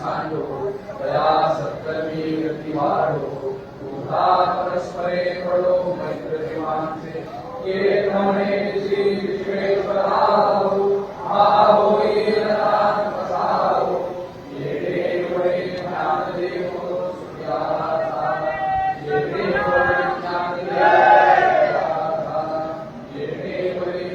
सांडो तया सत्कर्मी गती वाढो परस्परे पडो मैत्री माणसे ये रमणे